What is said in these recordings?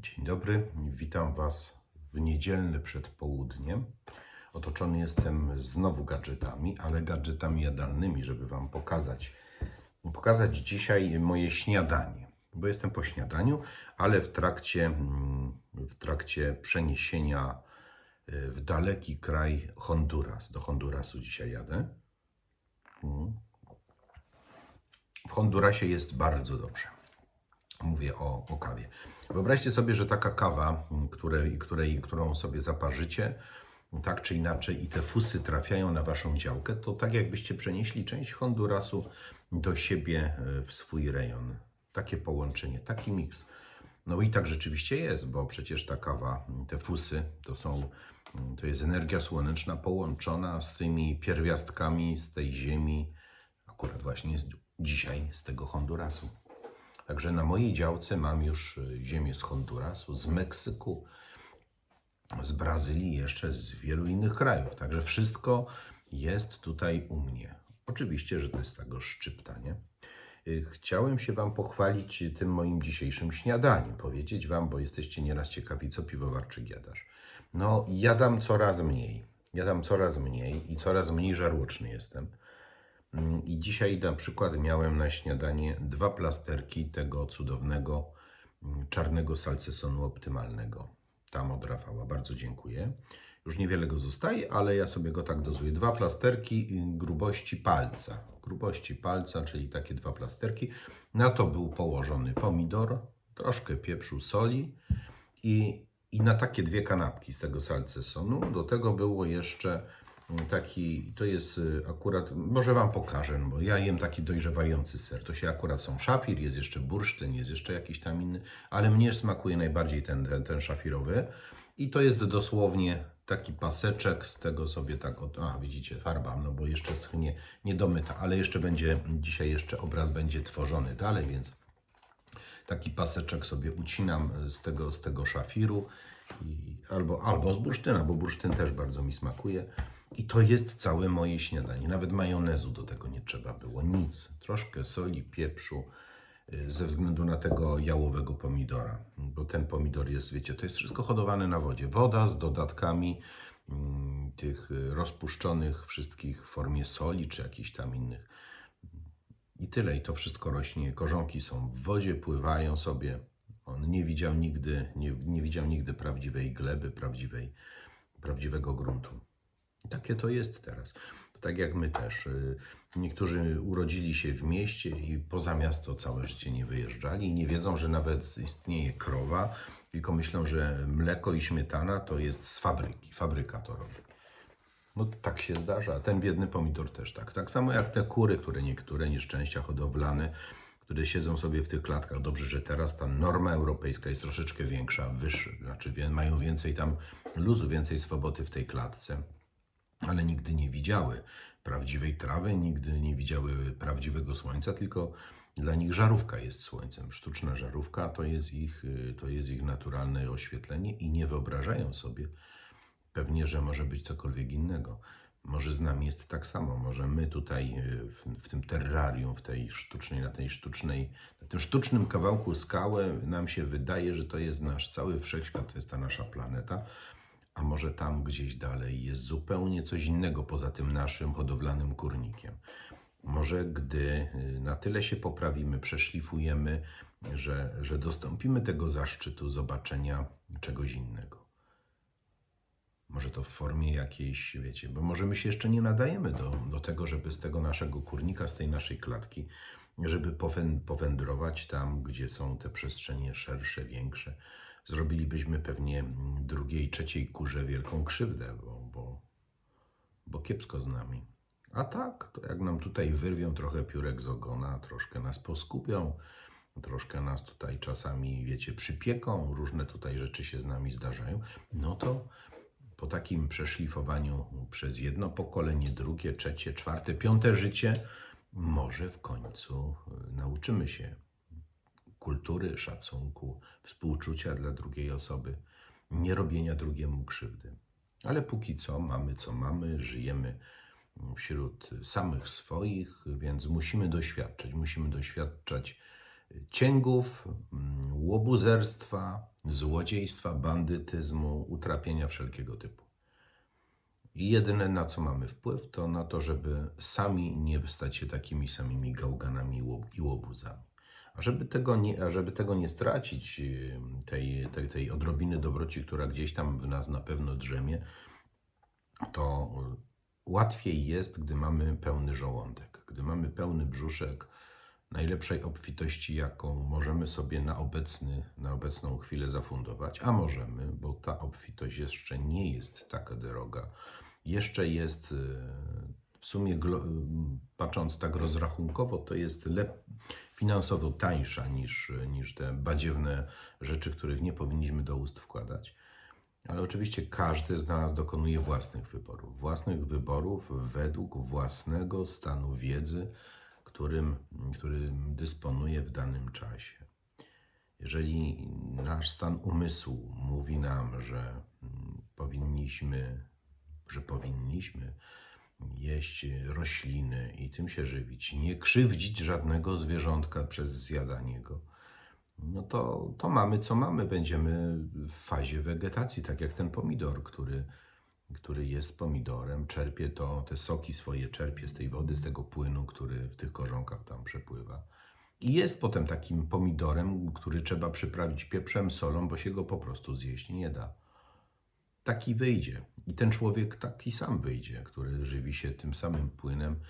Dzień dobry, witam Was w niedzielne przedpołudnie. Otoczony jestem znowu gadżetami, ale gadżetami jadalnymi, żeby Wam pokazać, pokazać dzisiaj moje śniadanie. Bo jestem po śniadaniu, ale w trakcie, mm, w trakcie przeniesienia y, w daleki kraj Honduras. Do Hondurasu dzisiaj jadę. Mm. W Hondurasie jest bardzo dobrze. Mówię o, o kawie. Wyobraźcie sobie, że taka kawa, m, której, której, którą sobie zaparzycie, tak czy inaczej, i te fusy trafiają na waszą działkę, to tak jakbyście przenieśli część Hondurasu do siebie e, w swój rejon. Takie połączenie, taki miks. No i tak rzeczywiście jest, bo przecież ta kawa, m, te fusy to są, to jest energia słoneczna połączona z tymi pierwiastkami z tej ziemi, akurat właśnie dzisiaj z tego Hondurasu. Także na mojej działce mam już y, ziemię z Hondurasu, z Meksyku, z Brazylii, jeszcze z wielu innych krajów. Także wszystko jest tutaj u mnie. Oczywiście, że to jest tego szczypta, nie? Y, Chciałem się Wam pochwalić tym moim dzisiejszym śniadaniem. Powiedzieć Wam, bo jesteście nieraz ciekawi, co piwowarczyk jadasz. No, jadam coraz mniej. Jadam coraz mniej i coraz mniej żarłoczny jestem. Mm, I dzisiaj na przykład miałem na śniadanie dwa plasterki tego cudownego mm, czarnego salcesonu optymalnego. Tam od Rafała, bardzo dziękuję. Już niewiele go zostaje, ale ja sobie go tak dozuję. Dwa plasterki y, grubości palca. Grubości palca, czyli takie dwa plasterki. Na to był położony pomidor, troszkę pieprzu, soli i, i na takie dwie kanapki z tego salcesonu. Do tego było jeszcze taki, to jest y, akurat, może Wam pokażę, no bo ja jem taki dojrzewający ser. To się akurat są szafir, jest jeszcze bursztyn, jest jeszcze jakiś tam inny, ale mnie smakuje najbardziej ten, ten, ten szafirowy. I to jest dosłownie taki paseczek, z tego sobie tak, od, a widzicie, farba, no bo jeszcze schnie niedomyta, ale jeszcze będzie, dzisiaj jeszcze obraz będzie tworzony dalej, więc taki paseczek sobie ucinam z tego, z tego szafiru i, albo, albo z bursztyna, bo bursztyn też bardzo mi smakuje. I to jest całe moje śniadanie. Nawet majonezu do tego nie trzeba było. Nic. Troszkę soli, pieprzu y, ze względu na tego jałowego pomidora. Bo ten pomidor jest, wiecie, to jest wszystko hodowane na wodzie. Woda z dodatkami mm, tych y, rozpuszczonych wszystkich w formie soli czy jakichś tam innych. I tyle, i to wszystko rośnie. Korzonki są w wodzie, pływają sobie. On nie widział nigdy, nie, nie widział nigdy prawdziwej gleby, prawdziwej, prawdziwego gruntu. Takie to jest teraz. Tak jak my też. Y, Niektórzy urodzili się w mieście i poza miasto całe życie nie wyjeżdżali i nie wiedzą, że nawet istnieje krowa, tylko myślą, że mleko i śmietana to jest z fabryki. Fabryka to robi. No tak się zdarza. Ten biedny pomidor też tak. Tak samo jak te kury, które niektóre nieszczęścia hodowlane, które siedzą sobie w tych klatkach. Dobrze, że teraz ta norma europejska jest troszeczkę większa, wyższa, znaczy mają więcej tam luzu, więcej swobody w tej klatce, ale nigdy nie widziały prawdziwej trawy, nigdy nie widziały prawdziwego słońca, tylko dla nich żarówka jest słońcem. Sztuczna żarówka to jest ich, y, to jest ich naturalne oświetlenie i nie wyobrażają sobie, Pewnie, że może być cokolwiek innego. Może z nami jest tak samo. Może my tutaj y, w, w tym terrarium, w tej sztucznej, na tej sztucznej, na tym sztucznym kawałku skały nam się wydaje, że to jest nasz cały wszechświat, to jest ta nasza planeta. A może tam gdzieś dalej jest zupełnie coś innego poza tym naszym hodowlanym kurnikiem. Może gdy y, na tyle się poprawimy, przeszlifujemy, że, że dostąpimy tego zaszczytu zobaczenia czegoś innego. Może to w formie jakiejś, wiecie, bo może my się jeszcze nie nadajemy do, do tego, żeby z tego naszego kurnika, z tej naszej klatki, żeby powę- powędrować tam, gdzie są te przestrzenie szersze, większe. Zrobilibyśmy pewnie drugiej, trzeciej kurze wielką krzywdę, bo, bo, bo kiepsko z nami. A tak, to jak nam tutaj wyrwią trochę piórek z ogona, troszkę nas poskupią, troszkę nas tutaj czasami, wiecie, przypieką, różne tutaj rzeczy się z nami zdarzają, no to po takim przeszlifowaniu przez jedno pokolenie, drugie, trzecie, czwarte, piąte życie, może w końcu y, nauczymy się kultury, szacunku, współczucia dla drugiej osoby, nie robienia drugiemu krzywdy. Ale póki co mamy co mamy, żyjemy wśród samych swoich, więc musimy doświadczać, musimy doświadczać cięgów, mm, łobuzerstwa, złodziejstwa, bandytyzmu, utrapienia wszelkiego typu. I jedyne na co mamy wpływ, to na to, żeby sami nie stać się takimi samymi gałganami i łob- i łobuzami. A żeby tego nie, żeby tego nie stracić, tej, tej, tej odrobiny dobroci, która gdzieś tam w nas na pewno drzemie, to łatwiej jest, gdy mamy pełny żołądek, gdy mamy pełny brzuszek najlepszej obfitości, jaką możemy sobie na, obecny, na obecną chwilę zafundować, a możemy, bo ta obfitość jeszcze nie jest taka droga, jeszcze jest e, w sumie, patrząc tak rozrachunkowo, to jest finansowo tańsza niż, niż te badziewne rzeczy, których nie powinniśmy do ust wkładać. Ale oczywiście każdy z nas dokonuje własnych wyborów. Własnych wyborów według własnego stanu wiedzy, którym, którym dysponuje w danym czasie. Jeżeli nasz stan umysłu mówi nam, że mm, powinniśmy, że powinniśmy jeść rośliny i tym się żywić, nie krzywdzić żadnego zwierzątka przez zjadanie go, no to, to mamy co mamy. Będziemy w fazie wegetacji, tak jak ten pomidor, który, który jest pomidorem, czerpie to, te soki swoje czerpie z tej wody, z tego płynu, który w tych korzonkach tam przepływa. I jest potem takim pomidorem, który trzeba przyprawić pieprzem, solą, bo się go po prostu zjeść nie da. Taki wyjdzie. I ten człowiek taki sam wyjdzie, który żywi się tym samym płynem,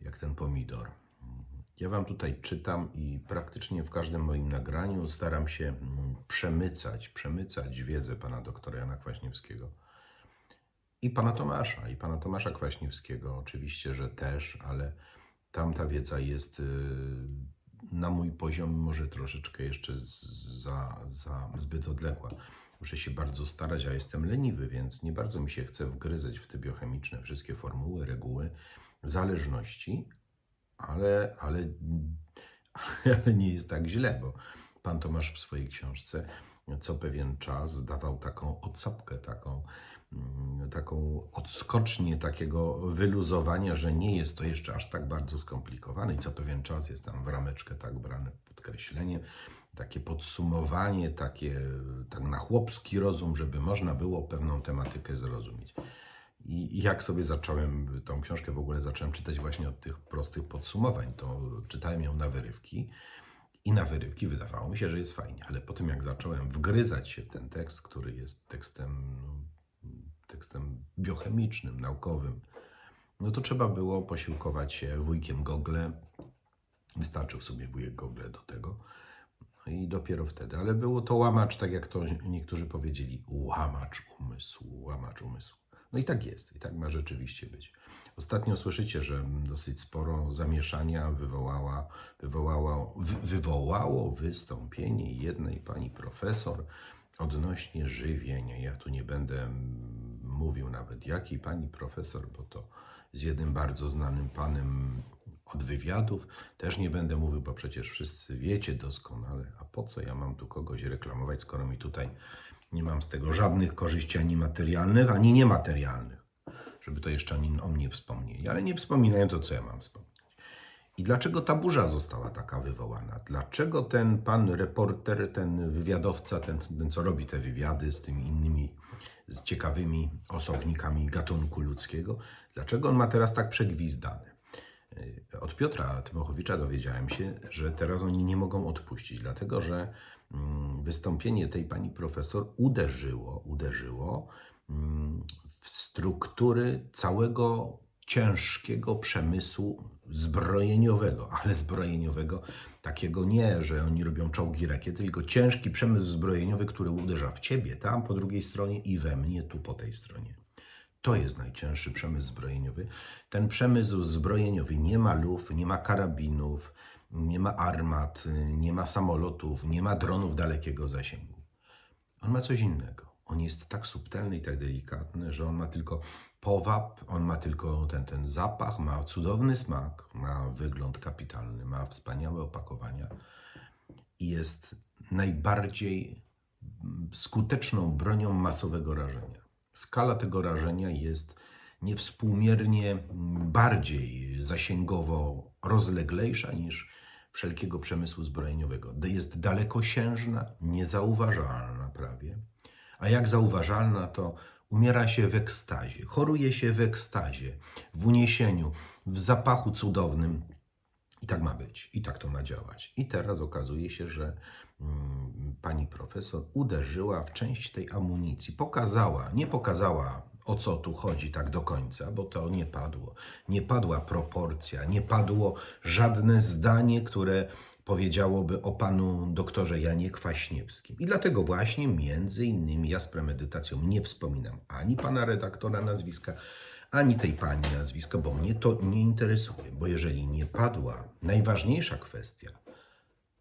jak ten pomidor. Ja Wam tutaj czytam i praktycznie w każdym moim nagraniu staram się mm, przemycać, przemycać wiedzę pana doktora Jana Kwaśniewskiego. I pana Tomasza, i pana Tomasza Kwaśniewskiego oczywiście, że też, ale tam ta wiedza jest y, na mój poziom może troszeczkę jeszcze za, za zbyt odległa. Muszę się bardzo starać, a jestem leniwy, więc nie bardzo mi się chce wgryzać w te biochemiczne wszystkie formuły, reguły, zależności, ale, ale, ale nie jest tak źle, bo pan Tomasz w swojej książce co pewien czas dawał taką odsapkę, taką, taką odskocznię takiego wyluzowania, że nie jest to jeszcze aż tak bardzo skomplikowane i co pewien czas jest tam w rameczkę tak brane podkreślenie, takie podsumowanie, takie tak na chłopski rozum, żeby można było pewną tematykę zrozumieć. I i jak sobie zacząłem tą książkę w ogóle zacząłem czytać właśnie od tych prostych podsumowań, to czytałem ją na wyrywki i na wyrywki wydawało mi się, że jest fajnie, ale po tym jak zacząłem wgryzać się w ten tekst, który jest tekstem, no, tekstem biochemicznym, naukowym, no to trzeba było posiłkować się wujkiem Google. Wystarczył sobie wujek Google do tego. No i dopiero wtedy. Ale było to łamacz, tak jak to niektórzy powiedzieli, łamacz umysłu, łamacz umysłu. No i tak jest, i tak ma rzeczywiście być. Ostatnio słyszycie, że dosyć sporo zamieszania wywołała, wywołało, wy, wywołało wystąpienie jednej pani profesor odnośnie żywienia. Ja tu nie będę mówił nawet jakiej pani profesor, bo to z jednym bardzo znanym panem od wywiadów. Też nie będę mówił, bo przecież wszyscy wiecie doskonale, a po co ja mam tu kogoś reklamować, skoro mi tutaj nie mam z tego żadnych korzyści ani materialnych, ani niematerialnych. Żeby to jeszcze o mnie wspomnieli. Ale nie wspominają to, co ja mam wspomnieć. I dlaczego ta burza została taka wywołana? Dlaczego ten pan reporter, ten wywiadowca, ten, ten co robi te wywiady z tymi innymi, z ciekawymi osobnikami gatunku ludzkiego, dlaczego on ma teraz tak przegwizdane? Yy, Od Piotra Tymochowicza dowiedziałem się, że teraz oni nie mogą odpuścić, dlatego że mm, wystąpienie tej pani profesor uderzyło, uderzyło mm, w struktury całego ciężkiego przemysłu zbrojeniowego, ale zbrojeniowego takiego nie, że oni robią czołgi, rakiety, tylko ciężki przemysł zbrojeniowy, który uderza w ciebie tam po drugiej stronie i we mnie tu po tej stronie. To jest najcięższy przemysł zbrojeniowy. Ten przemysł zbrojeniowy nie ma luf, nie ma karabinów, nie ma armat, nie ma samolotów, nie ma dronów dalekiego zasięgu. On ma coś innego. On jest tak subtelny i tak delikatny, że on ma tylko powab, on ma tylko ten, ten zapach, ma cudowny smak, ma wygląd kapitalny, ma wspaniałe opakowania i jest najbardziej skuteczną bronią masowego rażenia. Skala tego rażenia jest niewspółmiernie bardziej zasięgowo rozleglejsza niż wszelkiego przemysłu zbrojeniowego. Jest dalekosiężna, niezauważalna prawie, a jak zauważalna, to umiera się w ekstazie, choruje się w ekstazie, w uniesieniu, w zapachu cudownym. I tak ma być, i tak to ma działać. I teraz okazuje się, że mm, pani profesor uderzyła w część tej amunicji, pokazała, nie pokazała o co tu chodzi tak do końca, bo to nie padło. Nie padła proporcja, nie padło żadne zdanie, które powiedziałoby o panu doktorze Janie Kwaśniewskim. I dlatego właśnie między innymi ja z premedytacją nie wspominam ani pana redaktora nazwiska, ani tej pani nazwiska, bo mnie to nie interesuje. Bo jeżeli nie padła najważniejsza kwestia,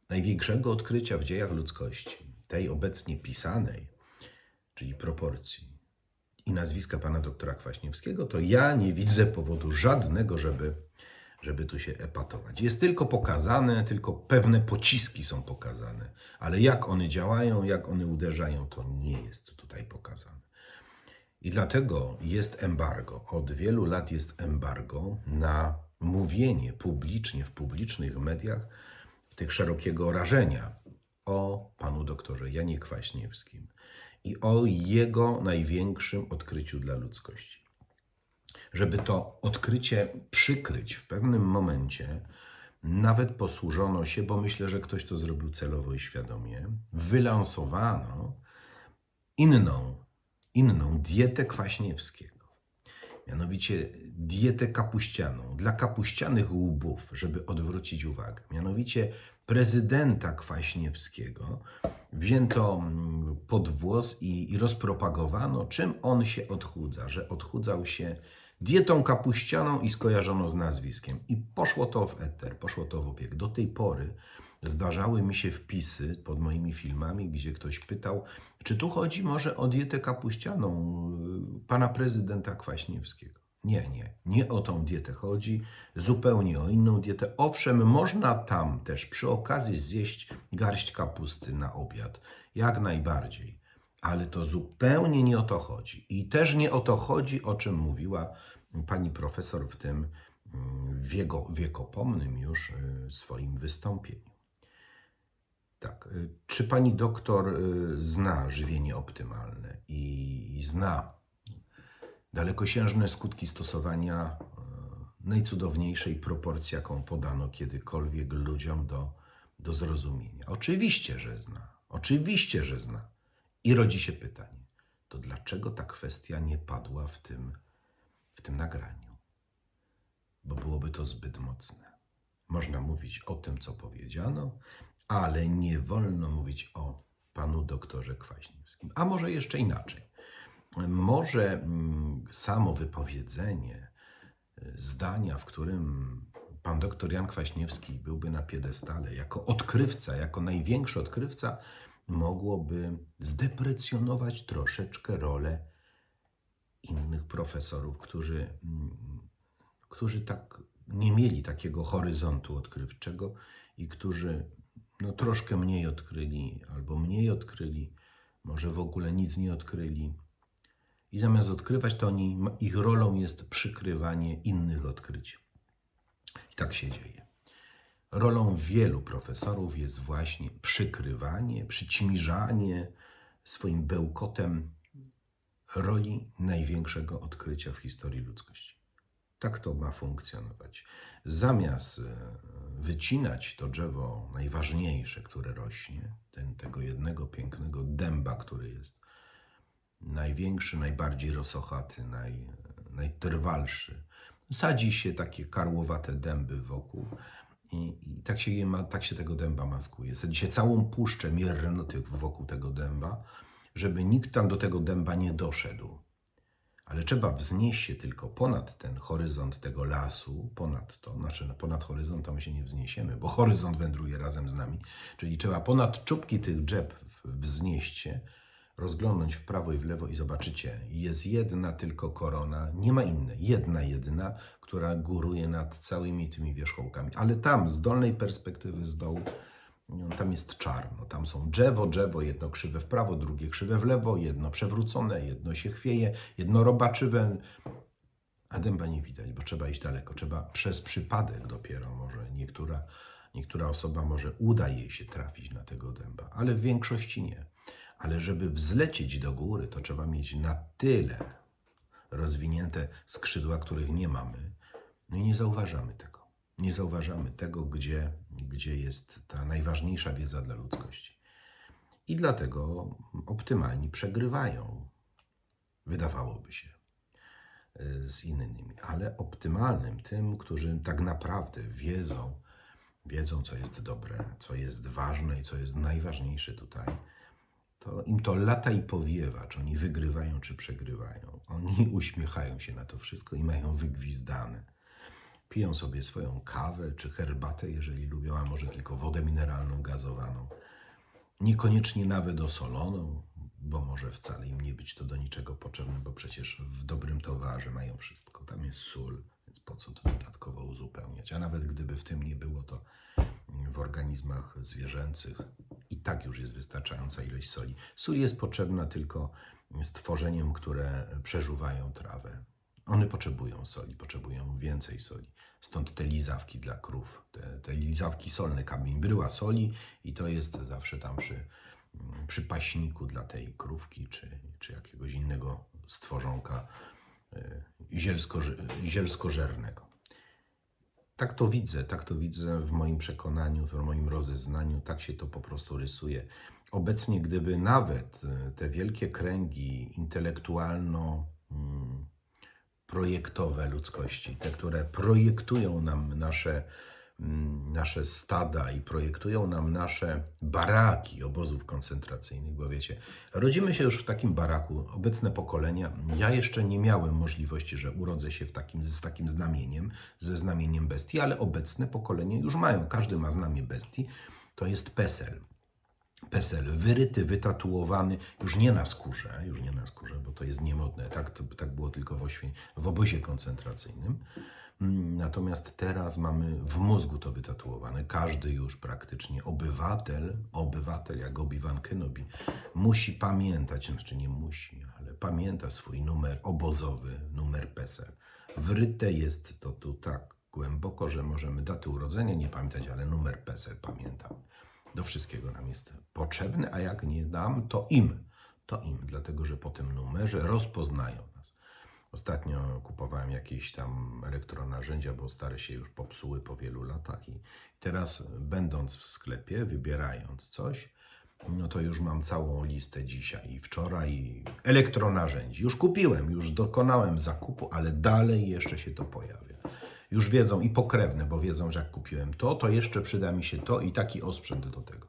największego odkrycia w dziejach ludzkości, tej obecnie pisanej, czyli proporcji i nazwiska pana doktora Kwaśniewskiego, to ja nie widzę powodu żadnego, żeby, żeby tu się epatować. Jest tylko pokazane, tylko pewne pociski są pokazane, ale jak one działają, jak one uderzają, to nie jest tutaj pokazane. I dlatego jest embargo. Od wielu lat jest embargo na mówienie publicznie w publicznych mediach, w tych szerokiego rażenia o panu doktorze Janie Kwaśniewskim i o jego największym odkryciu dla ludzkości. Żeby to odkrycie przykryć w pewnym momencie, nawet posłużono się, bo myślę, że ktoś to zrobił celowo i świadomie, wylansowano inną, inną dietę Kwaśniewskiego. Mianowicie dietę kapuścianą, dla kapuścianych łbów, żeby odwrócić uwagę. Mianowicie prezydenta Kwaśniewskiego wzięto mm, pod włos i, i rozpropagowano, czym on się odchudza, że odchudzał się dietą kapuścianą i skojarzono z nazwiskiem. I poszło to w eter, poszło to w obieg. Do tej pory zdarzały mi się wpisy pod moimi filmami, gdzie ktoś pytał, czy tu chodzi może o dietę kapuścianą y, pana prezydenta Kwaśniewskiego. Nie, nie, nie o tą dietę chodzi, zupełnie o inną dietę. Owszem, można tam też przy okazji zjeść garść kapusty na obiad, jak najbardziej, ale to zupełnie nie o to chodzi. I też nie o to chodzi, o czym mówiła pani profesor w tym mm, wiego, wiekopomnym już y, swoim wystąpieniu. Tak. y, Czy pani doktor y, zna żywienie optymalne i, zna dalekosiężne skutki stosowania najcudowniejszej proporcji, jaką podano kiedykolwiek ludziom do, do zrozumienia? Oczywiście, że zna. Oczywiście, że zna. I rodzi się pytanie, to dlaczego ta kwestia nie padła w tym, w tym nagraniu? Bo byłoby to zbyt mocne. Można mówić o tym, co powiedziano, ale nie wolno mówić o panu doktorze Kwaśniewskim. A może jeszcze inaczej. Może mm, samo wypowiedzenie y, zdania, w którym pan doktor Jan Kwaśniewski byłby na piedestale, jako odkrywca, jako największy odkrywca, mogłoby zdeprecjonować troszeczkę rolę innych profesorów, którzy, mm, którzy tak nie mieli takiego horyzontu odkrywczego i którzy no, troszkę mniej odkryli, albo mniej odkryli, może w ogóle nic nie odkryli. I zamiast odkrywać, to oni, ich rolą jest przykrywanie innych odkryć. I tak się dzieje. Rolą wielu profesorów jest właśnie przykrywanie, przyćmiżanie swoim bełkotem roli największego odkrycia w historii ludzkości. Tak to ma funkcjonować. Zamiast e, wycinać to drzewo najważniejsze, które rośnie, ten, tego jednego pięknego dęba, który jest największy, najbardziej rosochaty, naj, najtrwalszy, sadzi się takie karłowate dęby wokół i, tak, się je ma, tak się tego dęba maskuje. Sadzi się całą puszczę miernotych wokół tego dęba, żeby nikt tam do tego dęba nie doszedł. Ale trzeba wznieść się tylko ponad ten horyzont tego lasu, ponad to, znaczy no, ponad horyzont to my się nie wzniesiemy, bo horyzont wędruje razem z nami, czyli trzeba ponad czubki tych drzew wznieść się, rozglądnąć w prawo i w lewo i zobaczycie, jest jedna tylko korona, nie ma innej, jedna jedyna, która góruje nad całymi tymi wierzchołkami. Ale tam, z dolnej perspektywy, z dołu, no, tam jest czarno. Tam są drzewo, drzewo, jedno krzywe w prawo, drugie krzywe w lewo, jedno przewrócone, jedno się chwieje, jedno robaczywe. A dęba nie widać, bo trzeba iść daleko. Trzeba przez przypadek dopiero może niektóra Niektóra osoba może uda jej się trafić na tego dęba, ale w większości nie. Ale żeby wzlecieć do góry, to trzeba mieć na tyle rozwinięte skrzydła, których nie mamy. No i nie zauważamy tego. Nie zauważamy tego, gdzie, gdzie jest ta najważniejsza wiedza dla ludzkości. I dlatego optymalni przegrywają. Wydawałoby się z innymi, ale optymalnym tym, którzy tak naprawdę wiedzą, wiedzą, co jest dobre, co jest ważne i co jest najważniejsze tutaj, to im to lata i powiewa, czy oni wygrywają, czy przegrywają. Oni uśmiechają się na to wszystko i mają wygwizdane. Piją sobie swoją kawę czy herbatę, jeżeli lubią, a może tylko wodę mineralną, gazowaną. Niekoniecznie nawet osoloną, bo może wcale im nie być to do niczego potrzebne, bo przecież w dobrym towarze mają wszystko. Tam jest sól, więc po co to dodatkowo uzupełniać? A nawet gdyby w tym nie było, to w organizmach zwierzęcych i tak już jest wystarczająca ilość soli. Sól jest potrzebna tylko stworzeniom, które przeżuwają trawę. One potrzebują soli, potrzebują więcej soli. Stąd te lizawki dla krów, te, te lizawki solne, kamień bryła soli i to jest zawsze tam przy, przy paśniku dla tej krówki czy, czy jakiegoś innego stworzonka y, zielsko- zielskożernego. Tak to widzę, tak to widzę w moim przekonaniu, w moim rozeznaniu, tak się to po prostu rysuje. Obecnie, gdyby nawet e, te wielkie kręgi intelektualno mm, projektowe ludzkości, te, które projektują nam nasze, mm, nasze stada i projektują nam nasze baraki obozów koncentracyjnych, bo wiecie, rodzimy się już w takim baraku, obecne pokolenia. Ja jeszcze nie miałem możliwości, że urodzę się w takim, z takim znamieniem, ze znamieniem bestii, ale obecne pokolenie już mają. Każdy ma znamię bestii. To jest PESEL. PESEL wyryty, wytatuowany, już nie na skórze, już nie na skórze, bo to jest niemodne. Tak, to, tak było tylko w, oświę, w obozie koncentracyjnym. Mm, Natomiast teraz mamy w mózgu to wytatuowane. Każdy już praktycznie obywatel, obywatel jak Obi-Wan Kenobi, musi pamiętać, znaczy nie musi, ale pamięta swój numer obozowy, numer PESEL. Wryte jest to tu tak głęboko, że możemy daty urodzenia nie pamiętać, ale numer PESEL pamiętam. Do wszystkiego nam jest potrzebny, a jak nie dam, to im. To im, dlatego że po tym numerze rozpoznają nas. Ostatnio kupowałem jakieś tam elektronarzędzia, bo stare się już popsuły po wielu latach i teraz będąc w sklepie, wybierając coś, no to już mam całą listę dzisiaj i wczoraj i elektronarzędzi. Już kupiłem, już dokonałem zakupu, ale dalej jeszcze się to pojawia. Już wiedzą i pokrewne, bo wiedzą, że jak kupiłem to, to jeszcze przyda mi się to i taki osprzęt do tego.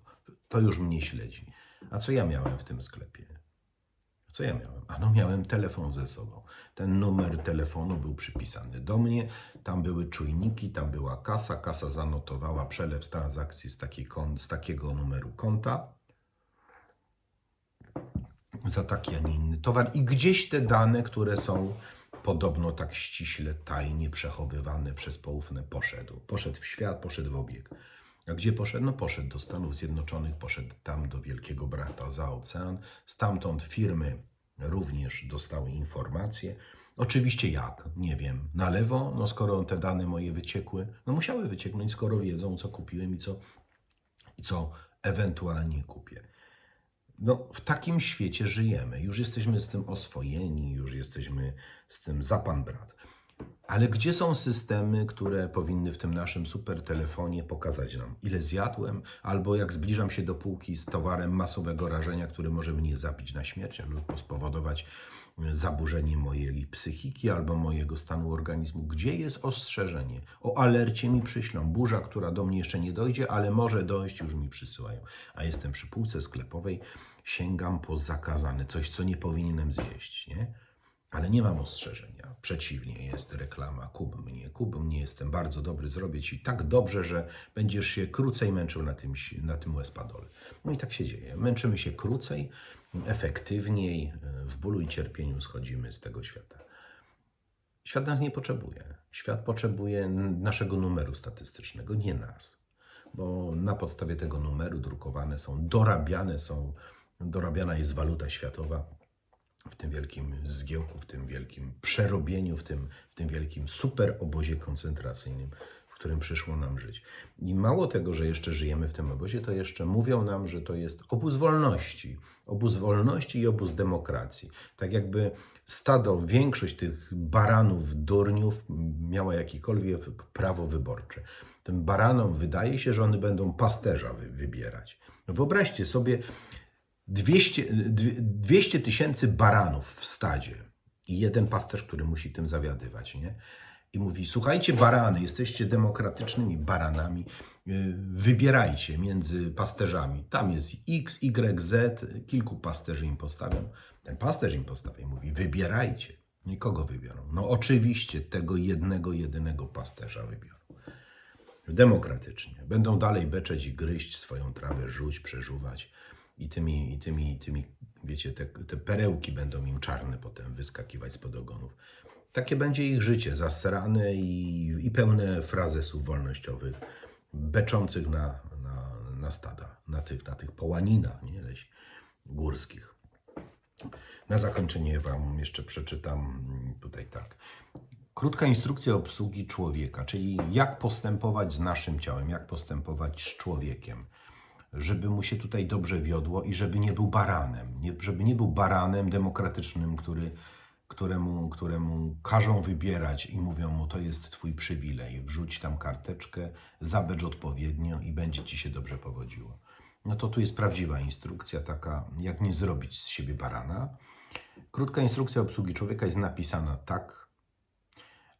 To już mnie śledzi. A co ja miałem w tym sklepie? Co ja miałem? A no miałem telefon ze sobą. Ten numer telefonu był przypisany do mnie. Tam były czujniki, tam była kasa. Kasa zanotowała przelew z transakcji z, kon, z takiego numeru konta za taki, a nie inny towar. I gdzieś te dane, które są podobno tak ściśle, tajnie przechowywane przez poufne, poszedł. Poszedł w świat, poszedł w obieg. A gdzie poszedł? No poszedł do Stanów Zjednoczonych, poszedł tam do Wielkiego Brata za ocean. Stamtąd firmy również dostały informacje. Oczywiście jak? Nie wiem. Na lewo? No skoro te dane moje wyciekły, no musiały wycieknąć, skoro wiedzą, co kupiłem i co, i co ewentualnie kupię. No, w takim świecie żyjemy. Już jesteśmy z tym oswojeni, już jesteśmy z tym za pan brat. Ale gdzie są systemy, które powinny w tym naszym super telefonie pokazać nam, ile zjadłem, albo jak zbliżam się do półki z towarem masowego rażenia, który może mnie zabić na śmierć, albo spowodować e, zaburzenie mojej psychiki albo mojego stanu organizmu. Gdzie jest ostrzeżenie? O alercie mi przyślą. Burza, która do mnie jeszcze nie dojdzie, ale może dojść, już mi przysyłają. A jestem przy półce sklepowej, sięgam po zakazane, coś, co nie powinienem zjeść, nie? Ale nie mam ostrzeżenia. Przeciwnie, jest reklama. Kup mnie, kup mnie, jestem bardzo dobry, zrobię ci tak dobrze, że będziesz się krócej męczył na tym, na tym łespadole. No i tak się dzieje. Męczymy się krócej, efektywniej, w bólu i cierpieniu schodzimy z tego świata. Świat nas nie potrzebuje. Świat potrzebuje naszego numeru statystycznego, nie nas. Bo na podstawie tego numeru drukowane są, dorabiane są, dorabiana jest waluta światowa w tym wielkim zgiełku, w tym wielkim przerobieniu, w tym, w tym wielkim super obozie koncentracyjnym, w którym przyszło nam żyć. I mało tego, że jeszcze żyjemy w tym obozie, to jeszcze mówią nam, że to jest obóz wolności. Obóz wolności i obóz demokracji. Tak jakby stado, większość tych baranów, durniów miała jakiekolwiek prawo wyborcze. Tym baranom wydaje się, że one będą pasterza wy- wybierać. Wyobraźcie sobie 200 dwie- 200 tysięcy baranów w stadzie i jeden pasterz, który musi tym zawiadywać, nie? I mówi, słuchajcie barany, jesteście demokratycznymi baranami, yy, wybierajcie między pasterzami. Tam jest X, Y, Z, kilku pasterzy im postawią. Ten pasterz im postawia i mówi, wybierajcie. Nikogo wybiorą. No oczywiście tego jednego, jedynego pasterza wybiorą demokratycznie. Będą dalej beczeć i gryźć swoją trawę, rzuć, przeżuwać i tymi, i tymi, i tymi wiecie, te, te perełki będą im czarne potem wyskakiwać spod ogonów. Takie będzie ich życie, zasrane i, i pełne frazesów wolnościowych, beczących na, na, na stada, na tych, na tych połaninach, nie, leś górskich. Na zakończenie Wam jeszcze przeczytam tutaj tak. Krótka instrukcja obsługi człowieka, czyli jak postępować z naszym ciałem, jak postępować z człowiekiem, żeby mu się tutaj dobrze wiodło i żeby nie był baranem, nie, żeby nie był baranem demokratycznym, który, któremu, któremu każą wybierać i mówią mu, to jest twój przywilej, wrzuć tam karteczkę, zabecz odpowiednio i będzie ci się dobrze powodziło. No to tu jest prawdziwa instrukcja taka, jak nie zrobić z siebie barana. Krótka instrukcja obsługi człowieka jest napisana tak,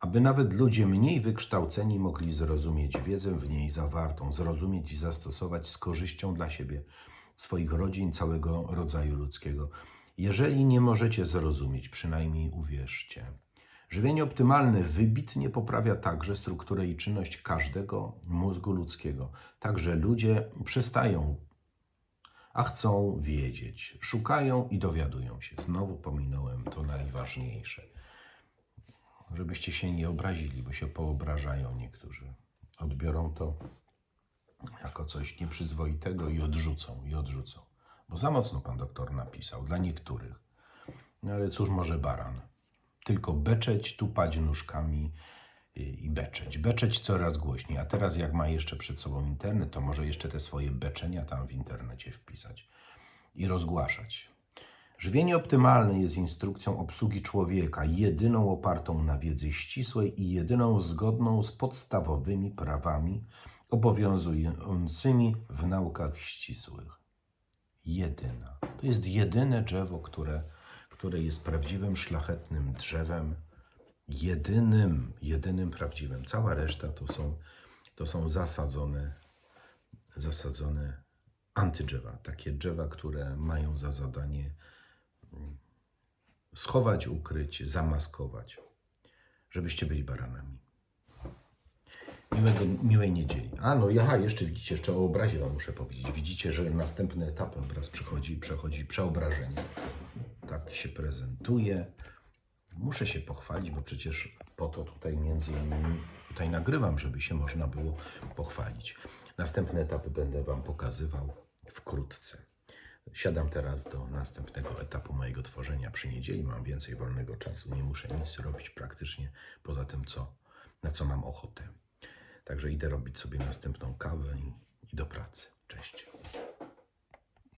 aby nawet ludzie mniej wykształceni mogli zrozumieć wiedzę w niej zawartą, zrozumieć i zastosować z korzyścią dla siebie, swoich rodzin, całego rodzaju ludzkiego. Jeżeli nie możecie zrozumieć, przynajmniej uwierzcie. Żywienie optymalne wybitnie poprawia także strukturę i czynność każdego mózgu ludzkiego. Także ludzie przestają, a chcą wiedzieć, szukają i dowiadują się. Znowu pominąłem to najważniejsze żebyście się nie obrazili, bo się poobrażają niektórzy. Odbiorą to jako coś nieprzyzwoitego i odrzucą, i odrzucą. Bo za mocno pan doktor napisał, dla niektórych. No ale cóż może baran? Tylko beczeć, tupać nóżkami i i beczeć. Beczeć coraz głośniej. A teraz jak ma jeszcze przed sobą internet, to może jeszcze te swoje beczenia tam w internecie wpisać i rozgłaszać. Żywienie optymalne jest instrukcją obsługi człowieka, jedyną opartą na wiedzy ścisłej i jedyną zgodną z podstawowymi prawami obowiązującymi w naukach ścisłych. Jedyna. To jest jedyne drzewo, które, które jest prawdziwym, szlachetnym drzewem. Jedynym, jedynym prawdziwym. Cała reszta to są, to są zasadzone, zasadzone antydrzewa. Takie drzewa, które mają za zadanie schować, ukryć, zamaskować, żebyście byli baranami. Miłego, miłej niedzieli. A no, aha, jeszcze widzicie, jeszcze o obrazie Wam muszę powiedzieć. Widzicie, że następny etap obraz przechodzi, przechodzi przeobrażenie. Tak się prezentuje. Muszę się pochwalić, bo przecież po to tutaj między innymi tutaj nagrywam, żeby się można było pochwalić. Następne etapy będę Wam pokazywał wkrótce. Siadam teraz do następnego etapu mojego tworzenia przy niedzieli. Mam więcej wolnego czasu, nie muszę nic robić praktycznie poza tym, co, na co mam ochotę. Także idę robić sobie następną kawę i, i do pracy. Cześć.